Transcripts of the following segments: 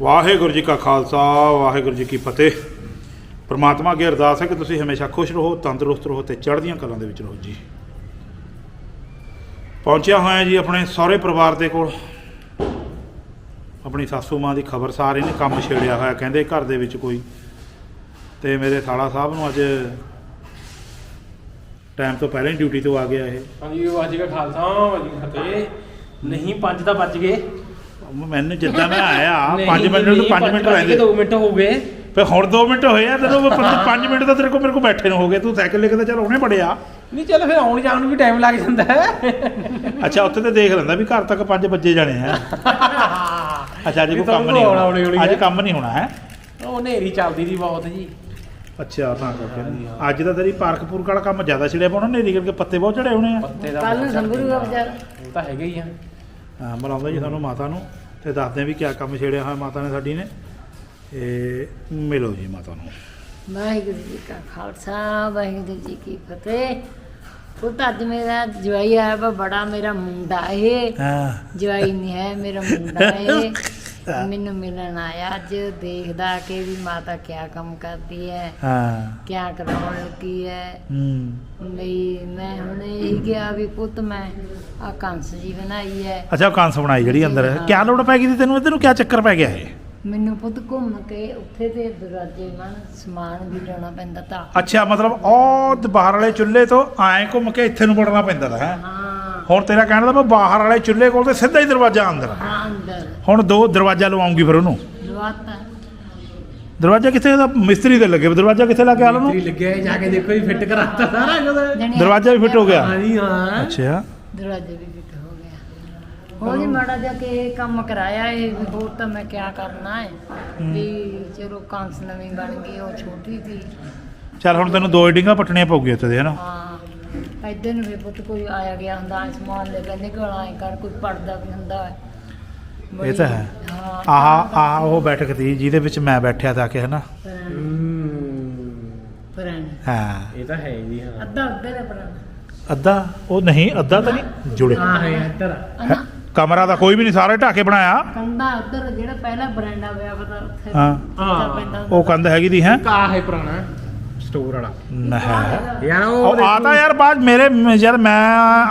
ਵਾਹਿਗੁਰੂ ਜੀ ਕਾ ਖਾਲਸਾ, ਵਾਹਿਗੁਰੂ ਜੀ ਕੀ ਫਤਿਹ। ਪ੍ਰਮਾਤਮਾ ਅੱਗੇ ਅਰਦਾਸ ਹੈ ਕਿ ਤੁਸੀਂ ਹਮੇਸ਼ਾ ਖੁਸ਼ ਰਹੋ, ਤੰਦਰੁਸਤ ਰਹੋ ਤੇ ਚੜ੍ਹਦੀਆਂ ਕਲਾਂ ਦੇ ਵਿੱਚ ਰਹੋ ਜੀ। ਪਹੁੰਚਿਆ ਹੋਇਆ ਜੀ ਆਪਣੇ ਸਹੁਰੇ ਪਰਿਵਾਰ ਦੇ ਕੋਲ। ਆਪਣੀ ਸਾਸੂ ਮਾਂ ਦੀ ਖਬਰ ਸਾਰੇ ਨੇ, ਕੰਮ ਛੇੜਿਆ ਹੋਇਆ, ਕਹਿੰਦੇ ਘਰ ਦੇ ਵਿੱਚ ਕੋਈ। ਤੇ ਮੇਰੇ ਸਾਲਾ ਸਾਹਿਬ ਨੂੰ ਅੱਜ ਟਾਈਮ ਤੋਂ ਪਹਿਲਾਂ ਹੀ ਡਿਊਟੀ ਤੋਂ ਆ ਗਿਆ ਇਹ। ਹਾਂਜੀ ਵਾਜੀ ਦਾ ਖਾਲਸਾ ਵਾਜੀ ਫਤਿਹ। ਨਹੀਂ, ਪੰਜ ਤਾਂ ਵੱਜ ਗਏ। ਮੈਨੂੰ ਜਿੱਦਾਂ ਮੈਂ ਆਇਆ 5 ਮਿੰਟ ਨੂੰ 5 ਮਿੰਟ ਰਹਿੰਦੇ 2 ਮਿੰਟ ਹੋ ਗਏ। ਫਿਰ ਹੁਣ 2 ਮਿੰਟ ਹੋਏ ਆ ਤੈਨੂੰ 5 ਮਿੰਟ ਤਾਂ ਤੇਰੇ ਕੋਲ ਮੇਰੇ ਕੋਲ ਬੈਠੇ ਨੂੰ ਹੋ ਗਏ ਤੂੰ ਸਾਈਕਲ ਲੈ ਕੇ ਤਾਂ ਚੱਲ ਉਹਨੇ ਪੜਿਆ ਨਹੀਂ ਚੱਲ ਫਿਰ ਆਉਣ ਜਾਣ ਨੂੰ ਵੀ ਟਾਈਮ ਲੱਗ ਜਾਂਦਾ ਹੈ। ਅੱਛਾ ਉੱਥੇ ਤੇ ਦੇਖ ਲੈਂਦਾ ਵੀ ਘਰ ਤੱਕ 5 ਵਜੇ ਜਾਣੇ ਆ। ਅੱਛਾ ਅੱਜ ਕੋਈ ਕੰਮ ਨਹੀਂ ਹੋਣਾ। ਅੱਜ। ਕੰਮ ਨਹੀਂ ਹੋਣਾ ਹੈ? ਉਹ ਨੇਰੀ ਚੱਲਦੀ ਦੀ ਬਹੁਤ ਜੀ। ਅੱਛਾ ਤਾਂ ਕਰਕੇ। ਅੱਜ ਤਾਂ ਤੇਰੀ ਪਾਰਕ ਪੂਰਕ ਵਾਲਾ ਕੰਮ ਜ਼ਿਆਦਾ ਛਿੜਿਆ ਪਾਉਣਾ ਨੇਰੀ ਕਰਕੇ ਪੱਤੇ ਬਹੁਤ ਚੜੇ ਹੋਣੇ ਆ। ਪੱਤੇ ਦਾ ਕੱਲ ਨੂੰ ਸੰਭਰੂਗਾ ਵਿਚਾਰਾ ਤਾਂ ਹੈਗਾ ਹੀ ਆ। ਹਾਂ ਬੁਲਾਉਂਦਾ ਜੀ ਸਾਨੂੰ ਮਾਤਾ ਨੂੰ ਤੇ ਦੱਸਦੇ ਵੀ ਕਿਆ ਕੰਮ ਛੇੜਿਆ ਹੋਇਆ ਮਾਤਾ ਨੇ ਸਾਡੀ ਨੇ। ਇਹ ਮਿਲੋ ਜੀ ਮਾਤਾ ਨੂੰ। ਵਾਹਿਗੁਰੂ ਜੀ ਕਾ ਖਾਲਸਾ ਵਾਹਿਗੁਰੂ ਜੀ ਕੀ ਫਤਿਹ। ਪੁੱਤ ਅੱਜ ਮੇਰਾ ਜਵਾਈ ਆਇਆ ਬੜਾ ਮੇਰਾ ਮੁੰਡਾ ਇਹ। ਹਾਂ। ਜਵਾਈ ਨਹੀਂ ਹੈ ਮੇਰਾ ਮੁੰਡਾ ਮੈਨੂੰ ਮਿਲਣ ਆਇਆ ਅੱਜ ਦੇਖਦਾ ਕਿ ਵੀ ਮਾਤਾ ਕਿਆ ਕੰਮ ਕਰਦੀ ਹੈ ਹਾਂ। ਕਿਆ ਕਰਾਉਣ ਲੱਗੀ ਹੈ ਹੂੰ। ਵੀ ਮੈਂ ਹੁਣ ਇਹ ਗਿਆ ਵੀ ਪੁੱਤ ਮੈਂ ਆ ਕੰਸ ਜੀ ਬਣਾਈ ਹੈ ਅੱਛਾ ਉਹ ਕਾਂਸ ਬਣਾਈ ਜਿਹੜੀ ਅੰਦਰ। ਹਾਂ। ਕਿਆ ਲੋੜ ਪੈ ਗਈ ਸੀ ਤੈਨੂੰ? ਇਹਨੂੰ ਕਿਆ ਚੱਕਰ ਪੈ ਗਿਆ ਇਹ? ਮੈਨੂੰ ਪੁੱਤ ਘੁੰਮ ਕੇ ਉੱਥੇ ਤੇ ਦਰਵਾਜ਼ੇ ਮਨ ਸਮਾਨ ਵੀ ਲਾਉਣਾ ਪੈਂਦਾ ਤਾਂ। ਅੱਛਾ ਮਤਲਬ ਉਹ ਬਾਹਰ ਵਾਲੇ ਚੁੱਲ੍ਹੇ ਤੋਂ ਐਂ ਘੁੰਮ ਕੇ ਇੱਥੇ ਨੂੰ ਵੜਨਾ ਪੈਂਦਾ ਤਾ ਹੈ? ਹਾਂ। ਹੁਣ ਤੇਰਾ ਕਹਿਣ ਦਾ ਮੈਂ ਬਾਹਰ ਵਾਲੇ ਚੁੱਲ੍ਹੇ ਕੋਲ ਤੇ ਸਿੱਧਾ ਹੀ ਦਰਵਾਜ਼ਾ ਅੰਦਰ ਹਾਂ ਅੰਦਰ। ਹੁਣ ਦੋ ਦਰਵਾਜ਼ਾ ਲਵਾਉਂਗੀ ਫਿਰ ਉਹਨੂੰ। ਦਰਵਾਜ਼ਾ। ਕਿੱਥੇ ਉਹਦਾ? ਮਿਸਤਰੀ ਦੇ ਲੱਗੇ। ਦਰਵਾਜ਼ਾ ਕਿੱਥੇ ਲਾ ਕੇ ਆ ਉਹਨੂੰ? ਤੇਰੀ ਲੱਗਿਆ ਹੈ, ਜਾ ਕੇ ਦੇਖੋ ਜੀ ਫਿੱਟ ਕਰਾਤਾ ਸਾਰਾ ਕੁਝ ਦਰਵਾਜ਼ਾ ਵੀ ਫਿੱਟ ਹੋ ਗਿਆ। ਹਾਂਜੀ ਹਾਂ। ਅੱਛਾ। ਦਰਵਾਜ਼ੇ ਵੀ ਫਿੱਟ ਹੋ ਗਿਆ ਹੋਰ ਜੀ ਮਾੜਾ ਜਿਹਾ ਕਿ ਇਹ ਕੰਮ ਕਰਾਇਆ ਇਹ ਹੋਰ ਤਾਂ ਮੈਂ ਕਿਆ ਕਰਨਾ ਹੈ। ਵੀ ਚਲੋ ਕਾਂਸ ਨਵੀਂ ਬਣ ਗਈ ਉਹ ਛੋਟੀ ਸੀ। ਚੱਲ ਹੁਣ ਤੈਨੂੰ ਦੋ ਏਡਿੰਗਾਂ ਪੱਟਣੀਆਂ ਪਊਗੀਆਂ ਉੱਤੇ ਦੇ ਹਨਾ? ਹਾਂ। ਇੱਧਰ ਨੂੰ ਵੀ ਪੁੱਤ ਕੋਈ ਆਇਆ ਗਿਆ ਹੁੰਦਾ ਐ ਸਮਾਨ ਲੈ ਕੇ ਨਿਕਲ ਆਏ ਕਰ ਕੋਈ ਪੜਦਾ ਵੀ ਹੁੰਦਾ। ਹੈ ਇਹ ਤਾਂ ਹੈ। ਹਾਂ ਆਹ ਆਹ ਉਹ ਬੈਠਕ ਤੀ ਜਿਹਦੇ ਵਿੱਚ ਮੈਂ ਬੈਠਿਆ ਤਾਂ ਕਿ ਹਨਾ ਹੂੰ। ਪੁਰਾਣੀ। ਹਾਂ। ਇਹ ਤਾਂ ਹੈ ਜੀ ਹਾਂ। ਅੱਧਾ ਉੱਧਰ ਹੈ ਪੁਰਾਣਾ। ਅੱਧਾ? ਉਹ ਨਹੀਂ ਅੱਧਾ ਤਾਂ ਨਹੀਂ ਜੁੜੇ। ਹਾਂ ਹੈ ਇੱਧਰ ਅਨਾ ਕਮਰਾ ਤਾਂ ਕੋਈ ਵੀ ਨਹੀਂ ਸਾਰੇ ਢਾਕੇ ਬਣਾਇਆ। ਕੰਦਾ ਉੱਧਰ ਜਿਹੜਾ ਪਹਿਲਾ ਬਰਾਂਡਾ ਹੋਇਆ ਪਤਾ ਉੱਥੇ ਹਾਂ। ਉੱਧਰ ਪੈਂਦਾ ਹੁੰਦਾ। ਉਹ ਕੰਧ ਹੈਗੀ ਦੀ ਹੈ? ਕਾ ਹੈ ਪੁਰਾਣਾ। ਸਟੋਰ ਵਾਲਾ। ਨਹੀਂ। ਯਾਰ ਉਹ ਆਤਾ ਯਾਰ ਬਾਅਦ ਮੇਰੇ ਯਾਰ ਮੈਂ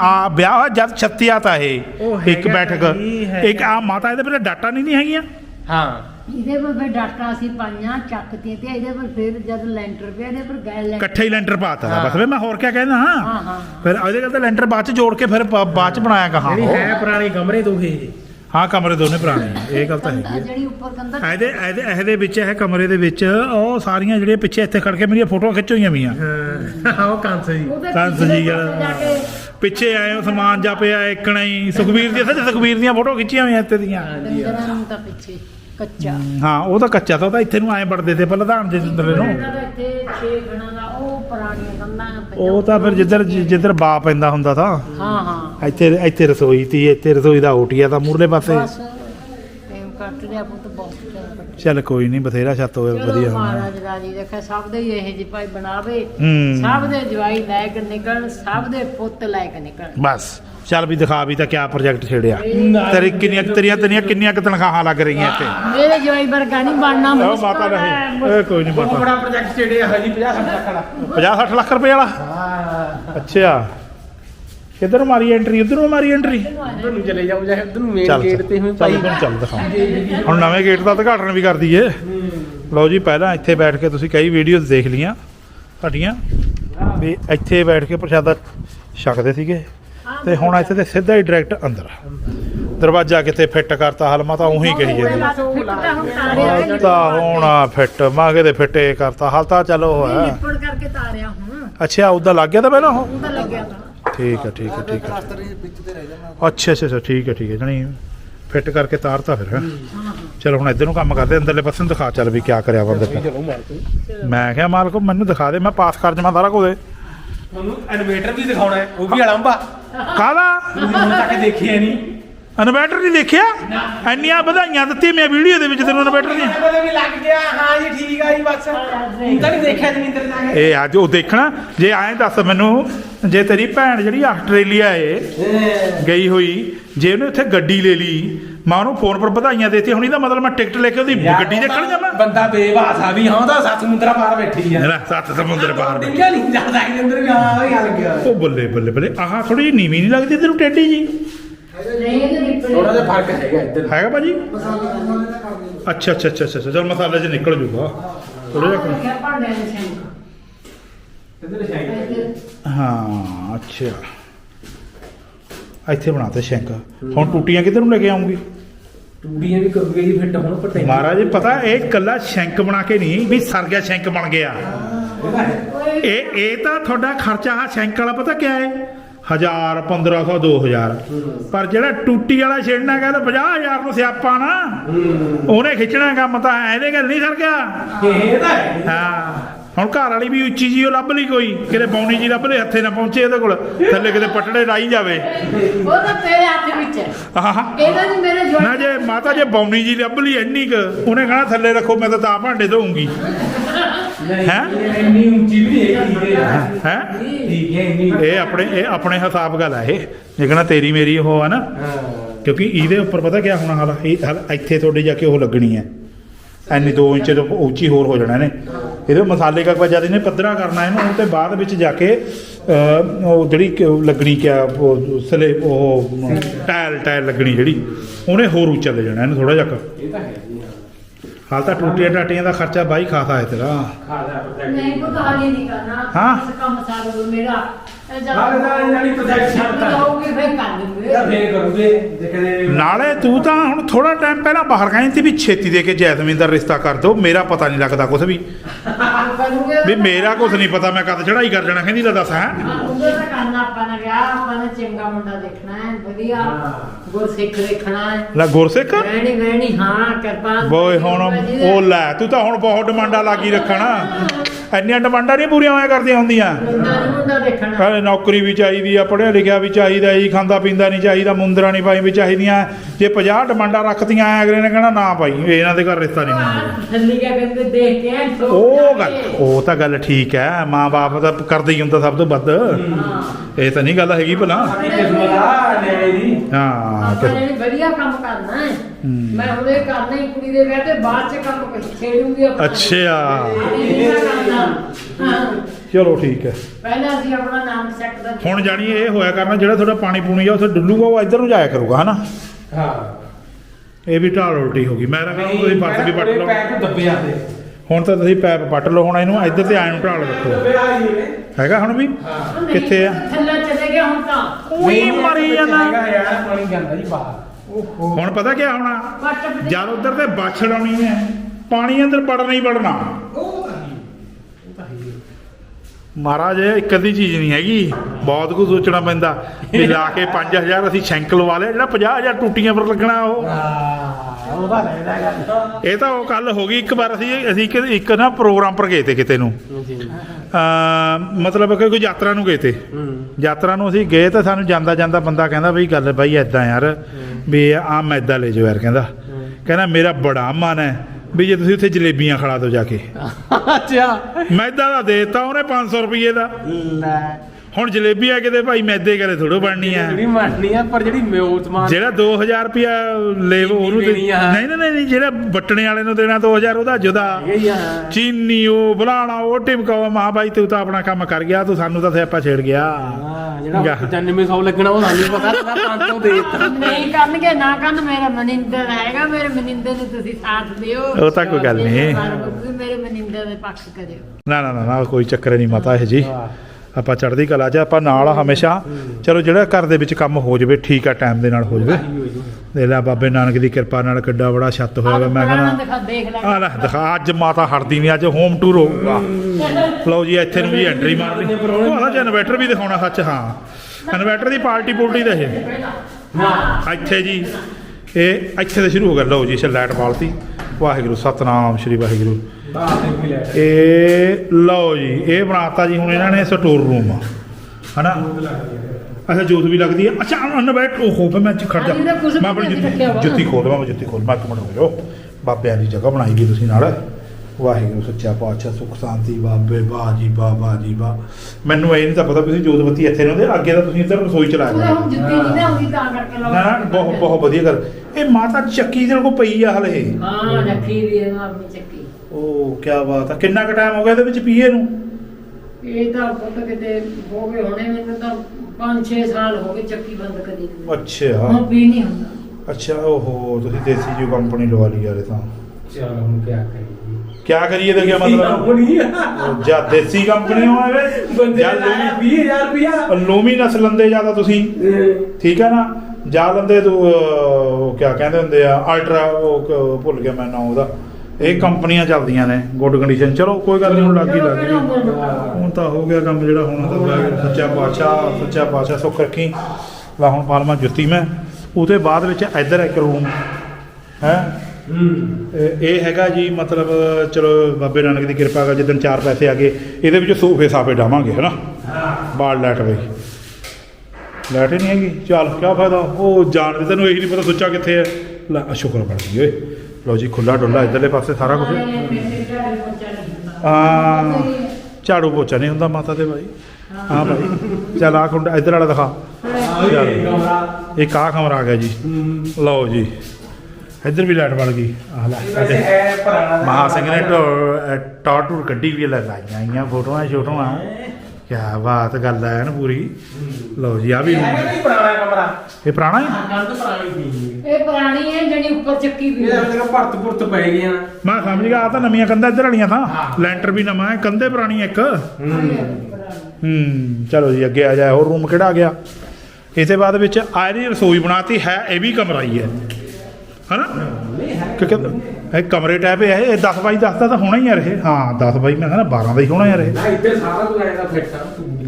ਆ ਵਿਆਹ ਹੋਇਆ ਜਦ 36 ਆਤਾ ਉਹ ਇਹ ਇੱਕ ਹੈਗਾ ਬੈਠਕ। ਤਾਂ ਹੈਗਾ। ਇੱਕ ਆ ਮਾਤਾ ਇਹਦੇ ਪਰ ਡਾਟਾ ਨਹੀਂ ਨਹੀਂ ਹੈਗੀਆਂ। ਹਾਂ। ਇਹਦੇ ਪਰ ਫਿਰ ਡਾਟਾ ਅਸੀਂ ਪਾਈਆਂ ਚੱਕਤੀਆਂ ਤੇ ਇਹਦੇ ਪਰ ਫਿਰ ਜਦ ਲੈਂਟਰ ਪਿਆ ਇਹਦੇ ਪਰ ਗਏ ਲੈਂਟਰ ਇਕੱਠੇ ਹੀ ਲੈਂਟਰ ਪਾਤਾ ਹਾਂ। ਬਸ। ਵੇ ਮੈਂ ਹੋਰ ਕਿਆ ਕਹਿੰਦਾ ਹਾਂ। ਹਾਂ ਹਾਂ। ਫਿਰ ਉਹਦੇ ਨਾਲ ਤਾਂ ਲੈਂਟਰ ਬਾਅਦ ਚ ਜੋੜ ਕੇ ਫਿਰ ਬਾ- ਬਾਅਦ ਚ ਬਣਾਇਆ ਕਹਾ। ਜਿਹੜੀ ਹੈ ਪੁਰਾਣੀ ਕਮਰੇ ਦੋਹੇ ਹਾਂ ਕਮਰੇ ਦੋਨੇ ਪੁਰਾਣੇ ਆ, ਇਹ ਗੱਲ ਤਾਂ ਹੈਗੀ ਜਿਹੜੀ ਉੱਪਰ ਕੰਧਾ ਹੈ ਇਹਦੇ ਇਹਦੇ ਇਹਦੇ ਵਿੱਚ ਇਹ ਕਮਰੇ ਦੇ ਵਿੱਚ ਉਹ ਸਾਰੀਆਂ ਜਿਹੜੀਆਂ ਪਿੱਛੇ ਇੱਥੇ ਖੜ ਕੇ ਮੇਰੀਆਂ ਫੋਟੋਆਂ ਖਿੱਚ ਹੋਈਆਂ ਵੀਆਂ ਹਾਂ ਉਹ ਕਾਂਸ ਜੀ ਉਹਦੇ ਪਿਛਲੇ ਜੀ ਜਾ ਕੇ। ਪਿੱਛੇ ਆਏ ਉਹ ਸਮਾਨ ਜਾ ਪਿਆ ਇੱਕਣਾ ਹੀ ਸੁਖਵੀਰ ਦੀ ਸੱਚ ਸੁਖਵੀਰ ਦੀਆਂ ਫੋਟੋ ਖਿੱਚੀਆਂ ਹੋਈਆਂ ਇੱਥੇ ਦੀਆਂ। ਹਾਂ। ਡੰਗਰਾਂ ਨੂੰ ਤਾਂ ਪਿੱਛੇ। ਕੱਚਾ। ਹਾਂ ਉਹ ਤਾਂ ਕੱਚਾ ਤਾਂ ਇੱਥੇ ਨੂੰ ਆਏ ਵੜਦੇ ਤੇ ਪ੍ਰਧਾਨ ਜੀ ਜਿੰਦਰੇ ਨੂੰ ਇਹਨਾਂ ਦਾ ਇੱਥੇ ਛੇ ਗਣਾ ਦਾ ਉਹ ਪੁਰਾਣੀਆਂ ਕੰਧਾਂ ਉਹ ਤਾਂ ਫਿਰ ਜਿੱਧਰ ਜਿੱਧਰ ਬਾ ਪੈਂਦਾ ਹੁੰਦਾ ਤਾਂ। ਹਾਂ ਹਾਂ। ਇੱਥੇ ਇੱਥੇ ਰਸੋਈ ਤੀ ਇੱਥੇ ਰਸੋਈ ਦਾ ਓਟੀਆ ਤਾਂ ਮੂਰਲੇ ਪਾਸੇ। ਬਸ ਟਾਈਮ ਕੱਟ ਲਿਆ ਪੁੱਤ ਬਹੁਤ। ਚੱਲ ਕੋਈ ਨਹੀਂ ਬਥੇਰਾ ਛੱਤ ਹੋਵੇ ਚਲੋ ਵਧੀਆ ਹੋਣਾ। ਮਹਾਰਾਜ ਰਾਜੀ ਰੱਖੇ ਸਭ ਦੇ ਹੀ ਇਹ ਜੀ ਭਾਈ ਬਣਾਵੇ ਹੂੰ। ਸਭ ਦੇ ਜਵਾਈ ਲੈ ਕੇ ਨਿਕਲਣ ਸਭ ਦੇ ਪੁੱਤ ਲੈ ਕੇ ਨਿਕਲਣ। ਬਸ ਚੱਲ ਵੀ ਦਿਖਾ ਵੀ ਤਾਂ ਕਿਆ ਪ੍ਰੋਜੈਕਟ ਛੇੜਿਆ। ਤੇਰੀ ਕਿੰਨੀਆਂ ਤੇਰੀਆਂ ਤੇਰੀਆਂ ਕਿੰਨੀਆਂ ਕੁ ਤਨਖਾਹਾਂ ਲੱਗ ਰਹੀਆਂ ਇੱਥੇ। ਮੇਰੇ ਜਵਾਈ ਵਰਗਾ ਨਹੀਂ ਬਣਨਾ ਉਹ ਮਾਤਾ ਨਹੀਂ। ਇਹ ਕੋਈ ਨਹੀਂ ਮਾਤਾ। ਬੜਾ ਪ੍ਰੋਜੈਕਟ ਛੇੜਿਆ ਹੈ ਜੀ 50 60 ਲੱਖ ਵਾਲਾ। 50 60 ਲੱਖ ਰੁਪਏ ਵਾਲਾ? ਹਾਂ। ਅੱਛਾ। ਕਿੱਧਰ ਮਾਰੀ ਐਂਟਰੀ ਉਧਰੋਂ ਮਾਰੀ ਐਂਟਰੀ ਉਧਰ ਨੂੰ ਚਲੇ ਜਾਓ ਚਾਹੇ ਉਧਰ ਨੂੰ ਮੇਨ ਗੇਟ ਤੇ ਹੁਣ ਚੱਲ ਭਾਈ ਚੱਲ ਦਿਖਾਓ। ਹੁਣ ਨਵੇਂ ਗੇਟ ਦਾ ਉਦਘਾਟਨ ਵੀ ਕਰ ਦਈਏ। ਲਓ ਜੀ ਪਹਿਲਾਂ ਇੱਥੇ ਬੈਠ ਕੇ ਤੁਸੀਂ ਕਈ ਵੀਡੀਓਜ਼ ਦੇਖ ਲੀਆਂ ਤੁਹਾਡੀਆਂ। ਵੀ ਇੱਥੇ ਬੈਠ ਕੇ ਪ੍ਰਸ਼ਾਦਾ ਛਕਦੇ ਸੀਗੇ। ਤੇ ਹੁਣ ਇੱਥੇ ਤੇ ਸਿੱਧਾ ਹੀ ਡਾਇਰੈਕਟ ਅੰਦਰ। ਦਰਵਾਜ਼ਾ ਕਿਤੇ ਫਿੱਟ ਕਰਤਾ ਹਲ ਮਾ ਤਾਂ ਉਹੀ ਕਹੀ ਜਾਂਦੀ। ਤਾਂ ਹੁਣ ਆ ਫਿੱਟ ਮਾ ਕਿਤੇ ਫਿੱਟੇ ਕਰਤਾ। ਹਾਲ ਤਾਂ ਚਲੋ ਹੈ ਲਿਪੜ ਕਰਕੇ ਤਾਰਿਆ ਹੁਣ। ਅੱਛਾ ਉਦਾਂ ਲੱਗ ਗਿਆ ਤਾਂ ਪਹਿਲਾਂ ਉਹ? ਉਹਦਾ ਲੱਗਿਆ ਤਾਂ। ਠੀਕ ਹੈ ਠੀਕ ਹੈ ਠੀਕ ਹੈ। ਅੱਛਾ ਅੱਛਾ ਅੱਛਾ ਠੀਕ ਹੈ ਠੀਕ ਹੈ। ਜਣੀ ਫਿੱਟ ਕਰਕੇ ਤਾਰਤਾ ਫਿਰ ਹੈਂ। ਚਲੋ ਹੁਣ ਇੱਧਰ ਨੂੰ ਕੰਮ ਕਰਦੇ ਅੰਦਰਲੇ ਪਾਸੇ ਨੂੰ ਦਿਖਾ ਚੱਲ ਵੀ ਕਿਆ ਕਰਿਆ ਬੰਦੇ ਤੇ ਚਲੋ ਮਾਰ ਤੂੰ ਮੈਂ ਕਿਹਾ ਮਾਲਕ ਮੈਨੂੰ ਦਿਖਾ ਦੇ ਮੈਂ ਪਾਸ ਕਰ ਜਮਾ ਸਾਰਾ ਕੁਝ। ਤੁਹਾਨੂੰ ਇਨਵੇਟਰ ਵੀ ਦਿਖਾਉਣਾ ਹੈ ਉਹ ਵੀ ਅਲੰਬਾ ਕਾਹਦਾ? ਤੁਸੀਂ ਹੁਣ ਤੱਕ ਦੇਖਿਆ ਨਹੀਂ। ਇਨਵਰਟਰ ਨਹੀਂ ਦੇਖਿਆ? ਇੰਨੀਆਂ ਵਧਾਈਆਂ ਦਿੱਤੀ ਮੈਂ ਵੀਡੀਓ ਦੇ ਵਿੱਚ ਤੈਨੂੰ ਇਨਵਰਟਰ ਦੀਆਂ। ਪਤਾ ਵੀ ਲੱਗ ਗਿਆ ਹਾਂ ਜੀ ਠੀਕ ਆ ਜੀ ਬਸ। ਹੁਣ ਤਾਂ ਨਹੀਂ ਦੇਖਿਆ ਜਮਿੰਦਰ ਜਾ ਕੇ ਇਹ ਅੱਜ ਉਹ ਦੇਖਣਾ ਜੇ ਐਂ ਦੱਸ ਮੈਨੂੰ ਜੇ ਤੇਰੀ ਭੈਣ ਜਿਹੜੀ ਆਸਟ੍ਰੇਲੀਆ ਏ ਗਈ ਹੋਈ ਜੇ ਉਹਨੇ ਉੱਥੇ ਗੱਡੀ ਲੈ ਲਈ ਮੈਂ ਉਹਨੂੰ ਫੋਨ ਪਰ ਵਧਾਈਆਂ ਦੇਤੀ ਹੁਣ ਇਹਦਾ ਮਤਲਬ ਮੈਂ ਟਿਕਟ ਲੈ ਕੇ ਉਹਦੀ ਗੱਡੀ ਦੇਖਣ ਜਾਵਾਂ? ਬੰਦਾ ਬੇਵਾਸਾ ਵੀ ਹਾਂ ਉਹਦਾ ਸੱਤ ਸਮੁੰਦਰਾ ਪਾਰ ਬੈਠੀ ਆ। ਮੇਰਾ ਸੱਤ ਸਮੁੰਦਰ ਪਾਰ ਬੈਠੀ। ਨਹੀਂ ਜਾਂਦਾ ਇਹਦੇ ਅੰਦਰ ਵੀ ਹਾਂ ਉਹ ਗੱਲ ਗਿਆ। ਉਹ ਬੱਲੇ ਬੱਲੇ ਬੱਲੇ ਆਹ ਥੋੜੀ ਜਿਹੀ ਨੀਵੀਂ ਨਹੀਂ ਲੱਗਦੀ ਤੈਨੂੰ ਟੇਢੀ ਜੀ ਨਹੀਂ ਥੋੜਾ ਜਿਹਾ ਫ਼ਰਕ ਹੈਗਾ ਇੱਧਰ। ਹੈਗਾ ਭਾਜੀ? ਅੱਛਾ ਅੱਛਾ ਅੱਛਾ ਅੱਛਾ। ਚਲ ਮਸਾਲੇ 'ਚ ਨਿਕਲ ਜੂਗਾ। ਥੋੜਾ ਜਿਹਾ ਭਾਂਡਿਆਂ ਦੇ ਸ਼ੈਂਕ। ਇੱਧਰ ਹਾਂ। ਅੱਛਾ। ਇੱਥੇ ਬਣਾਤੇ ਸ਼ੈਂਕ। ਹੁਣ ਟੂਟੀਆਂ ਕਿੱਧਰ ਨੂੰ ਲੈ ਕੇ ਆਉਂਗੀ? ਟੂੜੀਆਂ ਵੀ ਕਰੂਗੇ ਜੀ ਫਿੱਟ ਹੁਣ ਪਟੇ ਮਹਾਰਾਜ ਪਤਾ ਇਹ ਕੱਲਾ ਸ਼ੈਂਕ ਬਣਾ ਕੇ ਨਹੀਂ ਵੀ ਸਰ ਗਿਆ ਸ਼ੈਂਕ ਬਣ ਗਿਆ। ਇਹ ਇਹ ਤਾਂ ਤੁਹਾਡਾ ਖਰਚਾ ਆ ਸ਼ੈਂਕ ਵਾਲਾ ਪਤਾ ਕਿਆ ਹੈ? 1000 1500 2000 ਪਰ ਜਿਹੜਾ ਟੂਟੀ ਵਾਲਾ ਛੇੜਨਾ ਤਾਂ 50000 ਨੂੰ ਸਿਆਪਾ ਨਾ। ਉਹਨੇ ਖਿੱਚਣਾ ਕੰਮ ਤਾਂ ਇਹਦੇ ਗੱਲ ਨਹੀਂ ਸਰ ਗਿਆ। ਹੈ। ਹੁਣ ਘਰ ਵਾਲੀ ਵੀ ਉੱਚੀ ਜੀ ਉਹ ਲੱਭ ਲਈ ਕੋਈ। ਕਿਤੇ ਬੌਣੀ ਜੀ ਲੱਭ ਲਈ ਹੱਥੇ ਨਾ ਪਹੁੰਚੇ ਇਹਦੇ ਕੋਲ। ਥੱਲੇ ਕਿਤੇ ਪਟੜੇ ਲਾਈ ਜਾਵੇ। ਉਹ ਤਾਂ ਤੇਰੇ ਹੱਥ ਵਿੱਚ ਇਹਦਾ ਨਹੀਂ ਮੇਰੇ ਜੋੜ ਨਾ ਜੇ ਮਾਤਾ ਜੇ ਬੌਣੀ ਜੀ ਲੱਭ ਲਈ ਇੰਨੀ ਕੁ ਉਹਨੇ ਕਹਣਾ ਥੱਲੇ ਰੱਖੋ ਮੈਂ ਤਾਂ ਤਾਂ ਭਾਂਡੇ ਧੋਉਂਗੀ ਹੈਂ? ਇੰਨੀ ਉੱਚੀ ਵੀ ਨਹੀਂ ਹੈ? ਠੀਕ ਹੈ ਇੰਨੀ ਇਹ ਆਪਣੇ ਇਹ ਆਪਣੇ ਹਿਸਾਬ ਗੱਲ ਆ ਇਹ। ਜਿਕਣਾ ਤੇਰੀ ਮੇਰੀ ਉਹ ਆ ਨਾ। ਕਿਉਂਕਿ ਇਹਦੇ ਉੱਪਰ ਪਤਾ ਕਿਆ ਹੋਣਾ ਹਾਲਾ? ਇਹ ਹਾਲਾ, ਇੱਥੇ ਤੁਹਾਡੇ ਜਾ ਕੇ ਉਹ ਲੱਗਣੀ ਹੈ। ਐਨੀ 2 ਇੰਚ ਤੋਂ ਉੱਚੀ ਹੋਰ ਹੋ ਜਾਣਾ ਇਹਨੇ। ਇਹਦੇ ਮਸਾਲੇ ਕਾ ਜਦ ਇਹਨੇ ਪੱਧਰਾ ਕਰਨਾ ਇਹਨੂੰ ਤੇ ਬਾਅਦ ਵਿੱਚ ਜਾ ਕੇ ਉਹ ਜਿਹੜੀ ਲੱਗਣੀ ਕਿਆ, ਉਹ ਸਲੇ, ਉਹ, ਟਾਇਲ ਟਾਇਲ ਲੱਗਣੀ ਜਿਹੜੀ, ਉਹਨੇ ਹੋਰ ਉੱਚਾ ਲੈ ਜਾਣਾ ਇਹਨੂੰ ਥੋੜਾ ਜਿਹਾ ਇਹ ਤਾਂ ਹੈ ਹਾਲ ਤਾਂ ਟੂਟੀਆਂ ਟਾਟੀਆਂ ਦਾ ਖਰਚਾ ਬਾਈ ਖਾਸਾ ਹੈ ਤੇਰਾ। ਖਾ ਜਾ ਪਤਾ ਨਹੀਂ ਕੋ ਹਾਲੀ ਨਹੀਂ ਕਰਨਾ। ਹਾਂ। ਇਸ ਕੰਮ ਸਾਰਾ ਮੇਰਾ। ਇਹ ਜਦ ਹਾਂ, ਇਹਦਾ- ਇਹਦਾ ਨਹੀਂ project ਛੱਡਤਾ। ਜਾਓਗੇ ਫਿਰ ਇਹਦਾ ਕਰੂਗੇ ਨਾਲੇ ਤੂੰ ਤਾਂ ਹੁਣ ਥੋੜਾ ਟਾਈਮ ਪਹਿਲਾਂ ਬਾਹਰ ਗਈ ਸੀ ਵੀ ਛੇਤੀ ਦੇ ਕੇ ਜੈਸਮੀਨ ਦਾ ਰਿਸ਼ਤਾ ਕਰ ਦੋ ਮੇਰਾ ਪਤਾ ਨਹੀਂ ਲੱਗਦਾ ਕੁਝ ਵੀ। ਵੀ ਮੇਰਾ ਕੁਝ ਨਹੀਂ ਪਤਾ ਮੈਂ ਕਦ ਚੜਾਈ ਕਰ ਜਾਣਾ ਕਹਿੰਦੀ ਲੈ ਦੱਸ ਹੈ? ਉਹਦੇ ਤਾਂ ਕਰਨਾ ਆਪਾਂ ਨੇ ਵਿਆਹ ਆਪਾਂ ਨੇ ਚੰਗਾ ਮੁੰਡਾ ਦੇਖਣਾ ਹੈ ਵਧੀਆ। ਹਾਂ। ਗੁਰਸਿੱਖ ਦੇਖਣਾ ਹੈ। ਲੈ ਗੁਰਸਿੱਖ? ਰਹਿਣੀ ਰਹਿਣੀ ਹਾਂ ਕਿਰਪਾ। ਬੋਏ ਹੁਣ ਉਹ ਲੈ ਤੂੰ ਤਾਂ ਹੁਣ ਬਹੁਤ ਡਿਮਾਂਡਾਂ ਲਾਗੀ ਰੱਖਣਾ। ਇੰਨੀਆਂ ਡਿਮਾਂਡਾਂ ਨਹੀਂ ਪੂਰੀਆਂ ਹੋਇਆ ਕਰਦੀਆਂ ਹੁੰਦੀਆਂ। ਕਹਿੰਦੇ ਨੌਕਰੀ ਵੀ ਚਾਹੀਦੀ ਆ ਪੜ੍ਹਿਆ ਲਿਖਿਆ ਵੀ ਚਾਹੀਦਾ ਜੀ ਖਾਂਦਾ ਪੀਂਦਾ ਨਹੀਂ ਚਾਹੀਦਾ ਮੁੰਦਰਾ ਨਹੀਂ ਪਾਈ ਵੀ ਚਾਹੀਦੀਆਂ। ਜੇ 50 ਡਿਮਾਂਡਾਂ ਰੱਖਦੀਆਂ ਐ ਅਗਲੇ ਨੇ ਕਹਿਣਾ ਨਾ ਭਾਈ ਇਹਨਾਂ ਦੇ ਘਰ ਰਿਸ਼ਤਾ ਨਹੀਂ ਹੋਣਾ ਥੱਲੀ ਕਿਆ ਕਹਿੰਦੇ ਦੇਖ ਕੇ ਐਂ ਠੋਕ ਉਹ ਗੱਲ। ਉਹ ਤਾਂ ਗੱਲ ਠੀਕ ਹੈ ਮਾਂ-ਬਾਪ ਤਾਂ ਕਰਦੇ ਹੀ ਹੁੰਦਾ ਸਭ ਤੋਂ ਵੱਧ। ਇਹ ਤਾਂ ਨਹੀਂ ਗੱਲ ਹੈਗੀ ਭਲਾ। ਆ ਹਾਂ ਵਧੀਆ ਕੰਮ ਕਰਨਾ ਹੈ ਮੈਂ ਹੁਣੇ ਕਰਨਾ ਹੀ ਕੁੜੀ ਦੇ ਵਿਆਹ ਤੇ ਬਾਅਦ ਚ ਕੰਮ ਕਰ ਛੇੜੂਗੀ ਆਪਣਾ। ਅੱਛਾ ਨਹੀਂ ਨਾ ਕਰਨਾ। ਹਾਂ। ਚਲੋ ਠੀਕ ਹੈ। ਪਹਿਲਾਂ ਅਸੀਂ ਆਪਣਾ ਨਾਮ ਸੈੱਟ ਦਾ ਹੁਣ ਜਾਣੀ ਇਹ ਹੋਇਆ ਕਰਨਾ ਜਿਹੜਾ ਤੁਹਾਡਾ ਪਾਣੀ ਪੂਣੀ ਆ ਉੱਥੇ ਡੁੱਲੂਗਾ ਉਹ ਇੱਧਰ ਨੂੰ ਜਾਇਆ ਕਰੂਗਾ ਹਨਾ? ਹਾਂ। ਇਹ ਵੀ ਢਾਲ ਉਲਟੀ ਹੋ ਗਈ। ਮੈਂ ਤਾਂ ਕਹਿੰਦਾ ਤੁਸੀਂ ਫਰਸ਼ ਵੀ ਪੱਟ ਲਓ ਪੈਰ ਤੋਂ ਦੱਬੇ ਜਾਂਦੇ। ਹੁਣ ਤਾਂ ਤੁਸੀਂ ਪੈਪ ਪੱਟ ਲਓ ਹੁਣ ਇਹਨੂੰ ਇੱਧਰ ਤੇ ਆਏ ਨੂੰ ਢਾਲ ਰੱਖੋ। ਦੱਬੇ ਆ ਜੀ ਨੇ ਹੈਗਾ ਹੁਣ ਵੀ? ਕਿੱਥੇ ਆ? ਥੱਲੇ ਚਲੇ ਗਿਆ ਹੁਣ ਤਾਂ। ਉਹੀ ਮਰੀ ਜਾਂਦਾ। ਹੈਗਾ ਯਾਰ ਪਾਣੀ ਜਾਂਦਾ ਜੀ ਬਾਹਰ। ਓਹੋ ਹੁਣ ਪਤਾ ਕੀ ਹੋਣਾ? ਜਦ ਉੱਧਰ ਤੇ ਬਾਛੜ ਆਉਣੀ ਹੈ ਪਾਣੀ ਅੰਦਰ ਵੜਨਾ ਹੀ ਵੜਨਾ। ਉਹ ਤਾਂ ਹੀ ਉਹ ਤਾਂ ਹੀ ਮਹਾਰਾਜ ਇਹ ਇੱਕ ਅੱਧੀ ਚੀਜ਼ ਨਹੀਂ ਹੈਗੀ। ਬਹੁਤ ਕੁਝ ਸੋਚਣਾ ਪੈਂਦਾ। ਵੀ ਲਾ ਕੇ 5000 ਅਸੀਂ ਸ਼ੈਂਕ ਲਵਾ ਲਿਆ ਜਿਹੜਾ 50000 ਟੂਟੀਆਂ ਪਰ ਲੱਗਣਾ ਉਹ। ਰਹਿਦਾ ਗੱਲ ਇਹ ਤਾਂ ਉਹ ਕੱਲ ਹੋ ਗਈ ਇੱਕ ਵਾਰ ਅਸੀਂ ਅਸੀਂ ਇੱਕ ਇੱਕ ਨਾ ਪ੍ਰੋਗਰਾਮ ਪਰ ਗਏ ਤੇ ਕਿਤੇ ਨੂੰ। ਮਤਲਬ ਕਿ ਕੋਈ ਯਾਤਰਾ ਨੂੰ ਗਏ ਤੇ। ਯਾਤਰਾ ਨੂੰ ਅਸੀਂ ਗਏ ਤਾਂ ਸਾਨੂੰ ਜਾਂਦਾ ਜਾਂਦਾ ਬੰਦਾ ਕਹਿੰਦਾ ਬਈ ਗੱਲ ਬਾਈ ਐਦਾਂ ਯਾਰ। ਵੀ ਆ ਮੈਦਾ ਲੈ ਜਾਓ ਯਾਰ ਕਹਿੰਦਾ। ਕਹਿੰਦਾ ਮੇਰਾ ਬੜਾ ਮਨ ਹੈ ਵੀ ਜੇ ਤੁਸੀਂ ਉੱਥੇ ਜਲੇਬੀਆਂ ਖਿਲਾ ਦਿਓ ਜਾ ਕੇ। ਅੱਛਾ। ਮੈਦਾ ਦਾ ਦੇਤਾ ਉਹਨੇ 500 ਰੁਪਏ ਦਾ। ਲੈ। ਹੁਣ ਜਲੇਬੀ ਆ ਕਿਤੇ ਭਾਈ ਮੈਦੇ ਕਰੇ ਥੋੜੋ ਬਣਨੀ ਆ। ਜਿਹੜੀ ਮੰਨਣੀ ਆ ਪਰ ਜਿਹੜੀ ਮਿਉਤ ਮਾਨ ਜਿਹੜਾ 2000 ਰੁਪਿਆ ਲੇਵ ਉਹਨੂੰ ਦੇ- ਦੇਣੀ ਆ। ਨਹੀਂ ਨਹੀਂ ਨਹੀਂ ਜਿਹੜਾ ਵੱਟਣੇ ਵਾਲੇ ਨੂੰ ਦੇਣਾ 2000 ਉਹਦਾ ਜੁਦਾ ਹੀ ਚੀਨੀ ਉਹ ਬੁਲਾਣਾ ਉਹ ਟਿਮਕਾਵਾ ਮਹਾ ਬਾਈ ਤੂੰ ਤਾਂ ਆਪਣਾ ਕੰਮ ਕਰ ਗਿਆ ਤੂੰ ਸਾਨੂੰ ਤਾਂ ਸਿਆਪਾ ਛੇੜ ਗਿਆ। ਹਾਂ ਜਿਹੜਾ 9500 ਲੱਗਣਾ ਉਹ ਸਾਨੂੰ ਪਤਾ ਤਾਂ 500 ਦੇ ਦਿੱਤਾ। ਨਹੀਂ ਕਰਨਗੇ ਨਾ ਕਰਨ ਮੇਰਾ ਮਨਿੰਦਰ ਹੈਗਾ ਮੇਰੇ ਮਨਿੰਦਰ ਨੂੰ ਤੁਸੀਂ ਸਾਥ ਦਿਓ। ਉਹ ਤਾਂ ਕੋਈ ਗੱਲ ਨਹੀਂ। ਮੇਰੇ ਮਨਿੰਦਰ ਦੇ ਪੱਖ ਕਰਿਓ। ਨਾ ਨਾ ਨਾ ਨਾ ਕੋਈ ਚੱਕਰ ਨਹੀਂ ਮਾਤਾ ਇਹ ਜੀ। ਆਪਾਂ ਚੜ੍ਹਦੀ ਕਲਾ 'ਚ, ਆਪਾਂ ਨਾਲ ਆ ਹਮੇਸ਼ਾ। ਚਲੋ ਜਿਹੜਾ ਘਰ ਦੇ ਵਿੱਚ ਕੰਮ ਹੋ ਜਾਵੇ, ਠੀਕ ਆ ਟਾਈਮ ਦੇ ਨਾਲ ਹੋ ਜਾਵੇ। ਦੇ ਲੈ ਬਾਬੇ ਨਾਨਕ ਦੀ ਕਿਰਪਾ ਨਾਲ ਕਿੱਡਾ ਬੜਾ ਛੱਤ ਹੋਇਆ ਵਾ, ਮੈਂ ਕਹਿੰਦਾ ਦਿਖਾ ਆ ਲੈ, ਦਿਖਾ, ਅੱਜ ਮਾਤਾ ਹਟਦੀ ਨਹੀਂ ਅੱਜ ਹੋਮ ਟੂਰ ਹੋਊਗਾ। ਲਓ ਜੀ, ਇੱਥੇ ਨੂੰ ਵੀ ਐਂਟਰੀ ਮਾਰਨੀ। ਉਹ ਆਦਾ ਜਨਰੇਟਰ ਵੀ ਦਿਖਾਉਣਾ ਸੱਚ, ਹਾਂ। ਇਨਵਰਟਰ ਦੀ ਪਾਰਟੀ ਪੁਲਟੀ ਦਾ ਇਹ। ਇੱਥੇ ਜੀ, ਇਹ ਇੱਥੇ ਤੋਂ ਸ਼ੁਰੂ ਹੋ ਗਿਆ। ਲਓ ਜੀ ਇਹ ਲਾਈਟ ਬਾਲਤੀ। ਵਾਹਿਗੁਰੂ ਸਤਨਾਮ ਸ਼੍ਰੀ ਵਾਹਿਗੁਰੂ। ਇਹ ਲਓ ਜੀ ਇਹ ਬਣਾਤਾ ਜੀ ਹੁਣ ਇਹਨਾਂ ਨੇ ਸਟੋਰ ਰੂਮ। ਹਨਾ? ਅੱਛਾ ਜੋਤ ਵੀ ਲੱਗਦੀ ਹੈ। ਅੱਛਾ ਇਨਵਰਟਰ ਉਹ ਹੋ ਮੈਂ ਖੜ ਜਾ। ਮੈਂ ਆਪਣੀ ਜੁੱਤੀ ਖੋਲ ਮੈਂ ਜੁੱਤੀ ਖੋਲ ਮੈਂ ਇੱਕ ਮਿੰਟ ਹੋ ਜਾਓ ਬਾਬਿਆਂ ਦੀ ਜਗ੍ਹਾ ਬਣਾਈ ਗਈ ਤੁਸੀਂ ਨਾਲ। ਵਾਹਿਗੁਰੂ ਸੱਚਾ ਪਾਤਸ਼ਾਹ ਸੁਖ ਸ਼ਾਂਤੀ ਬਾਬੇ ਵਾਹ ਜੀ ਵਾਹ ਵਾਹ ਜੀ ਵਾਹ। ਮੈਨੂੰ ਇਹ ਨਹੀਂ ਤਾਂ ਪਤਾ ਵੀ ਤੁਸੀਂ ਜੋਤਬੱਤੀ ਇੱਥੇ ਰਹਿੰਦੇ ਅੱਗੇ ਤਾਂ ਤੁਸੀਂ ਇੱਧਰ ਰਸੋਈ। ਹੁਣ ਜੁੱਤੀ ਨਹੀਂ ਨਾ ਹੁੰਦੀ ਤਾਂ ਕਰਕੇ ਲੋਕ ਨਾ ਨਾ ਬਹੁਤ ਬਹੁਤ ਵਧੀਆ ਗੱਲ। ਇਹ ਮਾਤਾ ਚੱਕੀ ਦੇ ਕੋਲ ਪਈ ਆ ਹਲੇ। ਹਾਂ ਰੱਖੀ ਵੀ ਹੈ ਆਪਣੀ ਚੱਕੀ। ਓ ਕੀ ਬਾਤ ਆ। ਕਿੰਨਾ ਕੁ ਟਾਈਮ ਹੋ ਗਿਆ ਇਹਦੇ ਵਿੱਚ ਪੀਏ ਨੂੰ? ਇਹ ਤਾਂ ਪੁੱਤ ਕਿਤੇ ਹੋ ਗਏ ਹੋਣੇ ਮੈਨੂੰ ਤਾਂ 5-6 ਸਾਲ ਹੋ ਗਏ ਚੱਕੀ ਬੰਦ ਕਰੀ ਨੂੰ। ਅੱਛਾ। ਹੁਣ ਵੀ ਨਹੀਂ ਹੁੰਦਾ। ਅੱਛਾ ਓਹੋ ਤੁਸੀਂ ਦੇਸੀ ਜੀ ਕੰਪਨੀ ਲਵਾ ਲਈ ਯਾਰ ਇਹ ਤਾਂ। ਚਲੋ ਹੁਣ ਕੀ ਕਰੀਏ। ਕਿਆ ਕਰੀਏ ਤਾਂ ਕੀ ਮਤਲਬ? ਬਣੀ ਉਹ ਜਾਂ ਦੇਸੀ ਕੰਪਨੀ ਹੋਵੇ ਬੰਦੇ ਜਾਂ ਲੂਮੀ 20000 ਰੁਪਿਆ ਲੂਮੀ ਨਸਲ ਲੰਦੇ ਜ਼ਿਆਦਾ ਤੁਸੀਂ। ਠੀਕ ਹੈ ਨਾ? ਜਾਂ ਲੰਦੇ ਤੂੰ ਉਹ ਕਿਆ ਕਹਿੰਦੇ ਹੁੰਦੇ ਆ? ਅਲਟਰਾ ਉਹ ਕ- ਭੁੱਲ ਗਿਆ ਮੈਂ ਨਾਮ ਉਹਦਾ। ਇਹ ਕੰਪਨੀਆਂ ਚੱਲਦੀਆਂ ਨੇ ਗੁੱਡ ਕੰਡੀਸ਼ਨ ਚਲੋ ਕੋਈ ਗੱਲ ਨਹੀਂ ਹੁਣ ਲੱਗ ਹੀ ਲੱਗ ਗਈ। ਹੁਣ ਤਾਂ ਹੋ ਗਿਆ ਕੰਮ ਜਿਹੜਾ ਹੋਣਾ ਤਾਂ ਵਾਹਿਗੁਰੂ ਸੱਚਾ ਪਾਤਸ਼ਾਹ ਸੱਚਾ ਪਾਤਸ਼ਾਹ ਸੁੱਖ ਰੱਖੀ। ਲਾ ਹੁਣ ਪਾਲਮਾ ਜੁੱਤੀ ਮੈਂ। ਉਹਦੇ ਬਾਅਦ ਵਿੱਚ ਇੱਧਰ ਇੱਕ ਰੂਮ ਹੈ? ਇਹ ਇਹ ਹੈਗਾ ਜੀ ਮਤਲਬ ਚਲੋ ਬਾਬੇ ਨਾਨਕ ਦੀ ਕਿਰਪਾ ਕਰ ਜਿੱਦਣ ਚਾਰ ਪੈਸੇ ਆ ਗਏ ਇਹਦੇ ਵਿੱਚ ਸੋਫੇ ਸਾਫੇ ਡਾਵਾਂਗੇ ਹਨਾ? ਬਾਲ ਲਾਈਟ ਵੇ ਲਾਈਟ ਹੀ ਨਹੀਂ ਹੈਗੀ। ਚੱਲ ਕੀ ਫਾਇਦਾ? ਉਹ ਜਾਣ ਦੇ ਤੈਨੂੰ ਇਹੀ ਨਹੀਂ ਪਤਾ ਸੁੱਚਾ ਕਿੱਥੇ ਹੈ। ਲੈ ਆ ਸ਼ੁਕਰ ਬਣ ਗਈ ਓਏ। ਲਓ ਜੀ ਖੁੱਲਾ ਡੁੱਲਾ ਇਧਰਲੇ ਪਾਸੇ ਸਾਰਾ ਕੁਝ ਆ ਝਾੜੂ ਪੋਚਾ ਨਹੀਂ ਹੁੰਦਾ ਮਾਤਾ ਦੇ ਭਾਈ। ਹਾਂ ਭਾਈ। ਚੱਲ ਆ ਖੁੰਡਾ ਇਧਰ ਵਾਲਾ ਦਿਖਾ। ਇੱਕ ਆ ਕਮਰਾ ਆ ਗਿਆ ਜੀ। ਲਓ ਜੀ। ਇੱਧਰ ਵੀ ਲਾਈਟ ਬਣ ਗਈ। ਆ ਲੈ ਸਾਡੇ ਹੈ ਪੁਰਾਣਾ ਮਹਾ ਸਿੰਘ ਨੇ ਟੌ- ਟੌਰ ਟੂਰ ਕੱਢੀ ਵੀ ਲੈ ਲਾਈਆਂ ਆਈਆਂ ਫੋਟੋਆਂ ਛੋਟੋਆਂ ਕੀ ਬਾਤ ਗੱਲ ਹੈ ਨਾ ਪੂਰੀ। ਲਓ ਜੀ ਆ ਵੀ ਇਹ ਪੁਰਾਣਾ ਕਮਰਾ? ਇਹ ਪੁਰਾਣਾ ਹੈ? ਕੰਧ ਪੁਰਾਣੀ ਸੀ ਇਹ ਪੁਰਾਣੀ ਹੈ ਜਿਹੜੀ ਉੱਪਰ ਚੱਕੀ ਵੀ ਇਹਦਾ ਮੇਰੇ ਭਰਤ ਭੁਰਤ ਪੈ ਗਏ ਆ ਮੈਂ ਸਮਝ ਗਿਆ ਆ ਤਾਂ ਨਵੀਆਂ ਕੰਧਾਂ ਇੱਧਰ ਵਾਲੀਆਂ ਤਾਂ। ਲੈਂਟਰ ਵੀ ਨਵਾਂ ਹੈ ਕੰਧੇ ਪੁਰਾਣੀ ਇੱਕ। ਹੂੰ। ਚਲੋ ਜੀ ਅੱਗੇ ਆ ਜਾ ਹੋਰ ਰੂਮ ਕਿਹੜਾ ਆ ਗਿਆ? ਇਹਦੇ ਬਾਅਦ ਵਿੱਚ ਆਇਰੀ ਰਸੋਈ ਬਣਾਤੀ ਹੈ ਇਹ ਵੀ ਕਮਰਾ ਹੀ ਹੈ। ਹਨਾ? ਕਿਉਂਕਿ ਇਹ ਕਮਰੇ ਟਾਈਪ ਹੈ ਇਹ 10 ਬਾਈ 10 ਦਾ ਤਾਂ ਹੋਣਾ ਹੀ ਯਾਰ ਇਹ। ਹਾਂ 10 ਬਾਈ ਮੈਂ ਕਹਿੰਦਾ 12 ਦਾ ਹੀ ਹੋਣਾ ਯਾਰ ਇਹ। ਆ।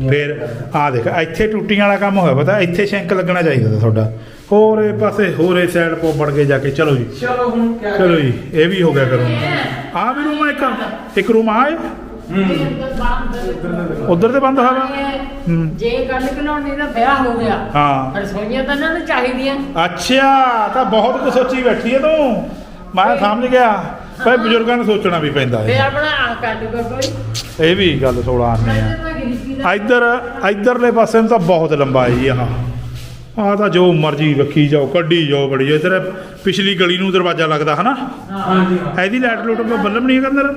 ਫਿਰ ਆ ਦੇਖ ਇੱਥੇ ਟੂਟੀਆਂ ਵਾਲਾ ਕੰਮ ਹੋਇਆ ਪਤਾ? ਇੱਥੇ ਸ਼ੈਂਕ ਲੱਗਣਾ ਚਾਹੀਦਾ ਤੁਹਾਡਾ। ਹੋਰ ਪਾਸੇ ਹੋਰ ਸਾਈਡ ਪੋ ਵੜ ਕੇ ਜਾ ਕੇ ਚਲੋ ਜੀ। ਚਲੋ ਹੁਣ ਕੀ ਚਲੋ ਜੀ ਇਹ ਵੀ ਹੋ ਗਿਆ ਕਰੋ। ਆ ਵੀ ਰੂਮ ਆ ਇੱਕ। ਇੱਕ ਰੂਮ ਆ ਹੈ ਉਧਰ ਤੇ ਬੰਦ ਹੋਇਆ ਹੂੰ। ਜੇ ਕੱਲ ਕਲੋਨੀ ਦਾ ਵਿਆਹ ਹੋ ਗਿਆ। ਹਾਂ। ਰਸੋਈਆਂ ਤਾਂ ਇਹਨਾਂ ਨੂੰ ਚਾਹੀਦੀਆਂ। ਅੱਛਾ ਤਾਂ ਬਹੁਤ ਕੁ ਸੋਚੀ ਬੈਠੀ ਹੈ ਤੂੰ। ਮੈਂ ਸਮਝ ਗਿਆ। ਪਰ ਬਜ਼ੁਰਗਾਂ ਨੂੰ ਸੋਚਣਾ ਵੀ ਪੈਂਦਾ ਫੇ ਹੈ ਆਪਣਾ ਆ ਕਰ ਦੂਗਾ ਕੋਈ। ਇਹ ਵੀ ਗੱਲ 16 ਆਨੇ ਆ ਇੱਧਰ ਇੱਧਰਲੇ ਪਾਸੇ ਨੂੰ ਤਾਂ ਬਹੁਤ ਲੰਬਾ ਹੈ ਜੀ ਆਹ ਆਹ ਤਾਂ ਜੋ ਮਰਜ਼ੀ ਰੱਖੀ ਜਾਓ ਕੱਢੀ ਜਾਓ ਬੜੀ। ਜਾਓ ਇੱਧਰ ਪਿਛਲੀ ਗਲੀ ਨੂੰ ਦਰਵਾਜ਼ਾ ਲੱਗਦਾ ਹਨਾ? ਹਾਂਜੀ ਹਾਂ। ਇਹਦੀ ਲਾਈਟ ਲੂਟ ਬੱਲਬ ਨਹੀਂ ਹੈਗਾ ਅੰਦਰ?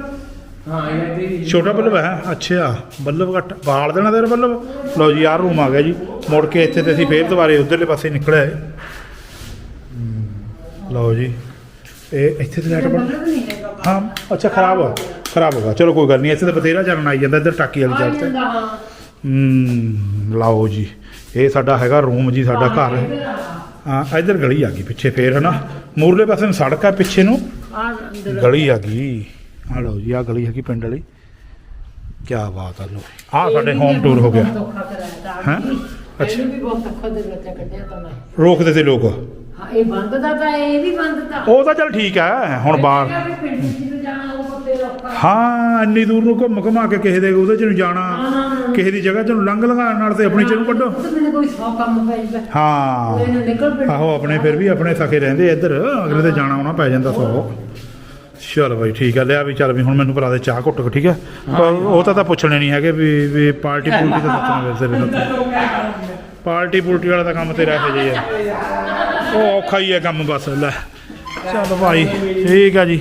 ਹਾਂ ਛੋਟਾ ਬੱਲਬ ਹੈ ਅੱਛਾ ਬੱਲਬ ਘੱਟ ਬਾਲ ਦੇਣਾ ਤੇਰਾ ਬੱਲਬ? ਲਓ ਜੀ ਆਹ ਰੂਮ ਆ ਗਿਆ ਜੀ। ਮੁੜ ਕੇ ਇੱਥੇ ਤੇ ਅਸੀਂ ਫੇਰ ਦੁਬਾਰੇ ਉਧਰਲੇ ਪਾਸੇ ਨਿਕਲਿਆ ਹੈ। ਲਓ ਜੀ ਇਹ ਇੱਥੇ ਤੇ ਲਾਈਟ ਹੈਗਾ। ਹਾਂ ਅੱਛਾ ਖਰਾਬ ਹੋ ਖਰਾਬ ਹੋ ਗਿਆ ਚਲੋ ਕੋਈ ਗੱਲ ਨਹੀਂ ਇੱਥੇ ਤਾਂ ਬਥੇਰਾ ਚੱਲਣ ਆਈ ਜਾਂਦਾ ਇੱਧਰ ਟਾਕੀ ਵਾਲੀ ਸਾਈਡ ਤੇ। ਹਾਂ। ਲਓ ਜੀ ਇਹ ਸਾਡਾ ਹੈਗਾ ਰੂਮ ਜੀ ਸਾਡਾ ਘਰ। ਹਾਂ ਇੱਧਰ ਗਲੀ ਆ ਗਈ ਪਿੱਛੇ ਫੇਰ ਹਨਾ? ਮੂਰਲੇ ਪਾਸੇ ਨੂੰ ਸੜਕ ਆ ਪਿੱਛੇ ਨੂੰ। ਗਲੀ ਆ ਗਈ। ਆ ਲਓ ਜੀ ਆ ਗਲੀ ਹੈਗੀ ਪਿੰਡ ਵਾਲੀ। ਕੀ ਬਾਤ ਆ ਲੋ ਆ ਸਾਡੇ ਹੋਮ ਟੂਰ ਹੋ ਗਿਆ। ਹੈਂ? ਅੱਛਾ। ਵੀ ਬਹੁਤ ਔਖਾ ਦੇ ਵਿੱਚ ਕੱਢਿਆ ਤਾਂ ਮੈਂ। ਰੋਕਦੇ ਤੇ ਲੋਕ। ਹਾਂ ਇਹ ਬੰਦ ਦਾ ਤਾਂ ਇਹ ਵੀ ਬੰਦ ਤਾਂ ਉਹ ਤਾਂ ਚੱਲ ਠੀਕ ਹੈ ਹੁਣ ਬਾਹਰ। ਹਾਂ ਇੰਨੀ ਦੂਰ ਨੂੰ ਘੁੰਮ ਘੁਮਾ ਕੇ ਕਿਸੇ ਦੇ ਉਹਦੇ ਚ ਨੂੰ ਜਾਣਾ। ਕਿਸੇ ਦੀ ਜਗ੍ਹਾ ਚ ਨੂੰ ਲੰਘ ਲੰਘਾਉਣ ਨਾਲ ਤੇ ਆਪਣੀ ਚ ਨੂੰ ਕੱਢੋ। ਤੇ ਮੈਨੂੰ ਕੋਈ ਸੌ ਕੰਮ ਪੈ ਜਾਂਦਾ। ਹਾਂ। ਆਹੋ ਆਪਣੇ ਫਿਰ ਵੀ ਆਪਣੇ ਸਕੇ ਰਹਿੰਦੇ ਇੱਧਰ। ਅਗਲੇ ਤੇ ਜਾਣਾ ਆਉਣਾ ਪੈ ਜਾਂਦਾ ਸੌ। ਚਲ ਬਈ ਠੀਕ ਹੈ ਲਿਆ ਵੀ ਚੱਲ ਵੀ ਹੁਣ ਮੈਨੂੰ ਭਰਾ ਦੇ ਚਾਹ ਘੁੱਟ ਕੇ ਠੀਕ ਹੈ ਪਰ ਉਹ ਤਾਂ ਤਾਂ ਪੁੱਛਣੇ ਨਹੀਂ ਹੈਗੇ ਵੀ ਵੀ ਪਾਰਟੀ ਪੂਰਟੀ ਤਾਂ ਦੱਸਣਾ ਵੈਸੇ ਵੀ ਤੁਹਾਨੂੰ। ਪਾਰਟੀ ਪੂਰਟੀ ਵਾਲਾ ਤਾਂ ਕੰਮ ਤੇਰਾ ਇਹੋ ਜਿਹਾ ਹੀ ਆ। ਉਹ ਔਖਾ ਹੀ ਹੈ ਕੰਮ ਬਸ ਲੈ। ਚੱਲ ਭਾਈ ਠੀਕ ਹੈ ਜੀ।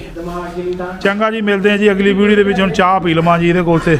ਚੰਗਾ ਜੀ ਮਿਲਦੇ ਆ ਜੀ ਅਗਲੀ ਵੀਡੀਓ ਦੇ ਵਿੱਚ ਹੁਣ ਚਾਹ ਪੀ ਲਵਾਂ ਜੀ ਇਹਦੇ ਕੋਲ ਤੇ।